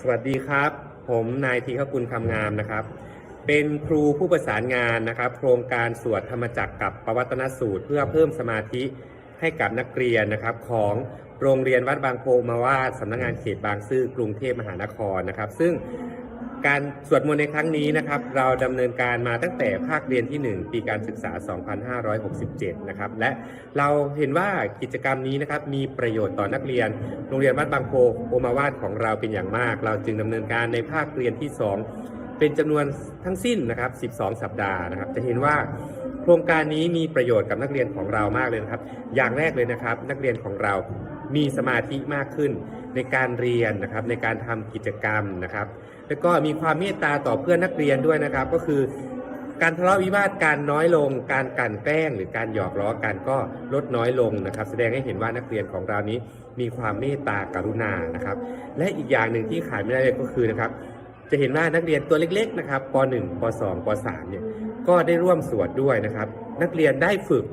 สวัสดีครับ ผมนายธีคกุลคำงามนะครับ เป็นครูผู้ประสานงานนะครับ โครงการสวดธรรมจักรกับปวัตนสูตร เพื่อเพิ่มสมาธิให้กับนักเรียนนะครับ ของโรงเรียนวัดบางโพมาวาดสำนักงานเขตบางซื่อกรุงเทพมหานครนะครับ ซึ่ง การสวดมนต์ในครั้งนี้นะครับ เราดำเนินการมาตั้งแต่ภาคเรียนที่ 1 ปีการศึกษา 2567 นะครับ และเราเห็นว่ากิจกรรมนี้นะครับมีประโยชน์ต่อนักเรียน โรงเรียนวัดบางโพโอมาวาดของเราเป็นอย่างมาก เราจึงดำเนินการในภาคเรียนที่ 2 เป็นจำนวนทั้งสิ้นนะครับ 12 สัปดาห์นะครับ จะเห็นว่าโครงการนี้มีประโยชน์กับนักเรียนของเรามากเลยนะครับ อย่างแรกเลยนะครับ นักเรียนของเรามีสมาธิมากขึ้นในการเรียนนะครับในการทำกิจกรรมนะครับ แล้วก็มีความเมตตาต่อเพื่อนนักเรียนด้วยนะครับ ก็คือ การทะเลาะวิวาทการน้อยลง การกันแกล้งหรือการหยอกล้อกันก็ลดน้อยลงนะครับ แสดงให้เห็นว่านักเรียนของเรานี้มีความเมตตากรุณานะครับ และอีกอย่างหนึ่งที่ขาดไม่ได้เลยก็คือนะครับจะเห็นว่านักเรียนตัวเล็กๆนะครับป .1 ป .2 ป .3 เนี่ยก็ได้ร่วมสวดด้วยนะครับ นักเรียนได้ฝึก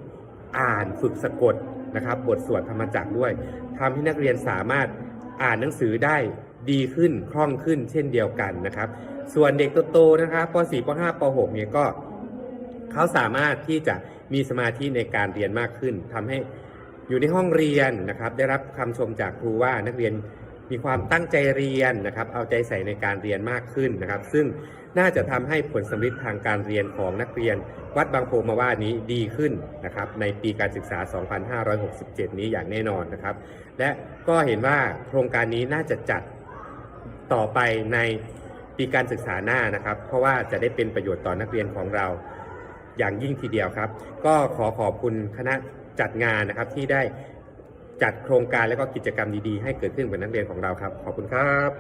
อ่านฝึกสะกดนะครับ บทสวดธรรมจักรด้วยทำให้นักเรียนสามารถอ่านหนังสือได้ ดีขึ้นคล่องขึ้นเช่นเดียวกันนะครับ ส่วนเด็กโตๆนะครับป .4 ป .5 ป .6 เนี่ยก็เขาสามารถที่จะมีสมาธิในการเรียนมากขึ้นทำให้อยู่ในห้องเรียนนะครับ ได้รับคำชมจากครูว่านักเรียนมีความตั้งใจเรียนนะครับ เอาใจใส่ในการเรียนมากขึ้นนะครับ ซึ่งน่าจะทำให้ผลสำลิดทางการเรียนของนักเรียน วัดบางโพมาว่านี้ดีขึ้นนะครับ ในปีการศึกษา 2567 นี้อย่างแน่นอนนะครับ และก็เห็นว่าโครงการนี้น่าจะจัด ต่อไปในปีการศึกษาหน้านะครับ เพราะว่าจะได้เป็นประโยชน์ต่อนักเรียนของเราอย่างยิ่งทีเดียวครับ ก็ขอขอบคุณคณะจัดงานนะครับที่ได้จัดโครงการและก็กิจกรรมดีๆ ให้เกิดขึ้นกับนักเรียนของเราครับ ขอบคุณครับ